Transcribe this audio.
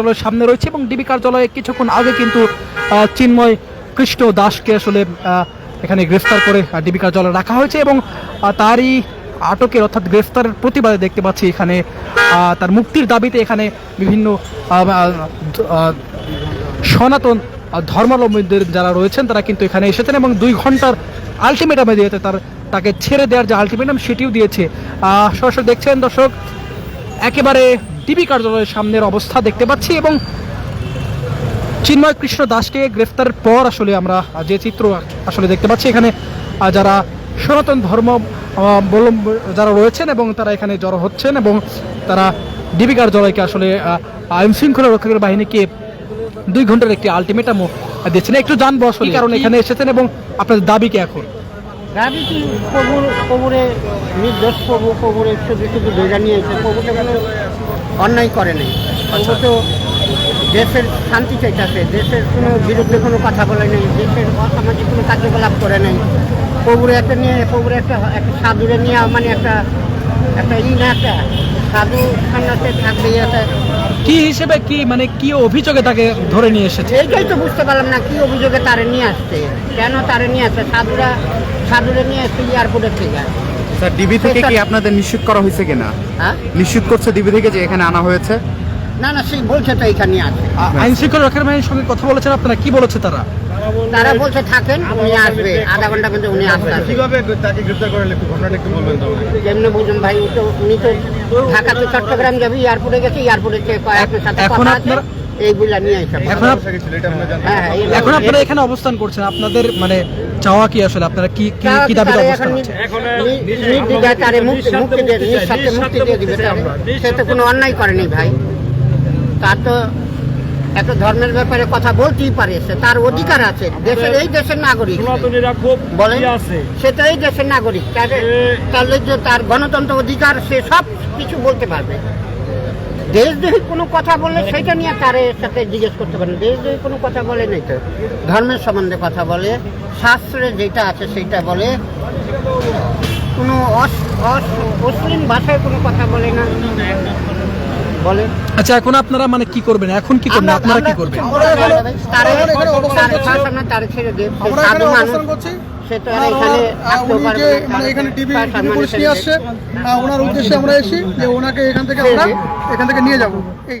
কার্যালয়ের সামনে রয়েছে এবং ডিবি কার্যালয়ে কিছুক্ষণ আগে কিন্তু চিন্ময় কৃষ্ণ দাসকে আসলে এখানে গ্রেফতার করে ডিবি কার্যালয়ে রাখা হয়েছে এবং তারই আটকের অর্থাৎ গ্রেফতারের প্রতিবাদে দেখতে পাচ্ছি এখানে তার মুক্তির দাবিতে এখানে বিভিন্ন সনাতন ধর্মাবলম্বীদের যারা রয়েছেন তারা কিন্তু এখানে এসেছেন এবং দুই ঘণ্টার আলটিমেটামে দিয়েছে তার, তাকে ছেড়ে দেওয়ার যে আলটিমেটাম সেটিও দিয়েছে। সরাসরি দেখছেন দর্শক, একেবারে ডিবি কার্যালয়ের সামনের অবস্থা দেখতে পাচ্ছি এবং চিন্ময় কৃষ্ণ দাসকে গ্রেফতারের পর আসলে আমরা যে চিত্র আসলে দেখতে পাচ্ছি এখানে যারা সনাতন ধর্ম যারা রয়েছেন এবং তারা এখানে জড়ো হচ্ছেন এবং তারা ডিবি কার্যালয়কে আসলে আইন শৃঙ্খলা রক্ষকের বাহিনীকে দুই ঘণ্টার একটি আলটিমেটামও দিচ্ছেন একটু জানব আসলে কারণ এখানে এসেছেন এবং আপনাদের দাবি কি এখন? কি কবুর কবুরে নির্দোষ প্রভু কবুরে শুধু শুধু ধরে নিয়েছে প্রভু তো কোনো অন্যায় করে নাই। প্রভু তো দেশের শান্তি চাইতেছে দেশের কোনো বিরুদ্ধে কোনো কথা বলে নেই দেশের অসামাজিক কোনো কার্যকলাপ করে নাই। প্রভুরে একটা নিয়ে প্রভুরে একটা একটা সাধুরে নিয়ে মানে একটা একটা ই না একটা সাধু সন্ন্যাসে থাকবে একটা কি হিসেবে কি মানে কি অভিযোগে তাকে ধরে নিয়ে এসেছে? এইটাই তো বুঝতে পারলাম না কি অভিযোগে তারে নিয়ে আসছে কেন তারে নিয়ে আসছে? সাধুরা নিয়ে থেকে স্যার ডিবি থেকে কি আপনাদের নিশ্চিত করা হয়েছে কিনা? হ্যাঁ? নিশ্চিত করছে ডিবি থেকে যে এখানে আনা হয়েছে? না না সেই বলছে তো এখানে আছে। আ- আইন শৃঙ্খলা রক্ষার বাহিনীর সঙ্গে কথা বলেছেন আপনারা? কি বলেছে তারা? তারা বলছে থাকেন উনি আসবে। আধা ঘণ্টা মধ্যে উনি আসবে কীভাবে তাকে গ্রেফতার করলে একটু ঘটনাটা একটু বলবেন তো যেমনি বুঝুন ভাই তো উনি তো ঢাকা চট্টগ্রাম যাবে এয়ারপোর্টে গেছে এয়ারপোর্টে আপনার সাথে এখন কথা আছে এইগুলা নিয়ে এখন আপনারা হ্যাঁ হ্যাঁ এখন আপনারা এখানে অবস্থান করছেন। আপনাদের মানে চাওয়া কি আসলে? আপনারা কি কি কি দাবিতে তারা অবস্থান এখন আছে নি- নি- নির্দ্বিধায় তারে মুক্তি মুক্তি দিয়ে নিঃস্বার্থে মুক্তি দিয়ে দিবে তারে। সে তো কোনো অন্যায় করেনি ভাই। তার তো একটা ধর্মের ব্যাপারে কথা বলতেই পারে সে। তার অধিকার আছে। দেশের এই দেশের নাগরিক। বলে সে তো এই দেশের নাগরিক। তাহলে যে তার গণতন্ত্র অধিকার সে সব কিছু বলতে পারবে। দেশদ্রোহী কোনো কথা বললে সেটা নিয়ে তার সাথে জিজ্ঞেস করতে পারেন? দেশদ্রোহী কোনো কথা বলে নাই তো? ধর্মের সম্বন্ধে কথা বলে শাস্ত্রে যেটা আছে সেইটা বলে। কোনো অস- অস- অশ্লীল ভাষায় কোনো কথা বলে না। বলে। আচ্ছা এখন আপনারা মানে কি করবেন? এখন কি করবেন? আমরা- আপনারা কি করবেন। তারে- ছেড়ে দিই। মানে এখানে টিভি পুলিশ নিয়ে আসছে ওনার উদ্দেশ্যে আমরা এসেছি যে ওনাকে এখান থেকে আমরা এখান থেকে নিয়ে যাব। এই।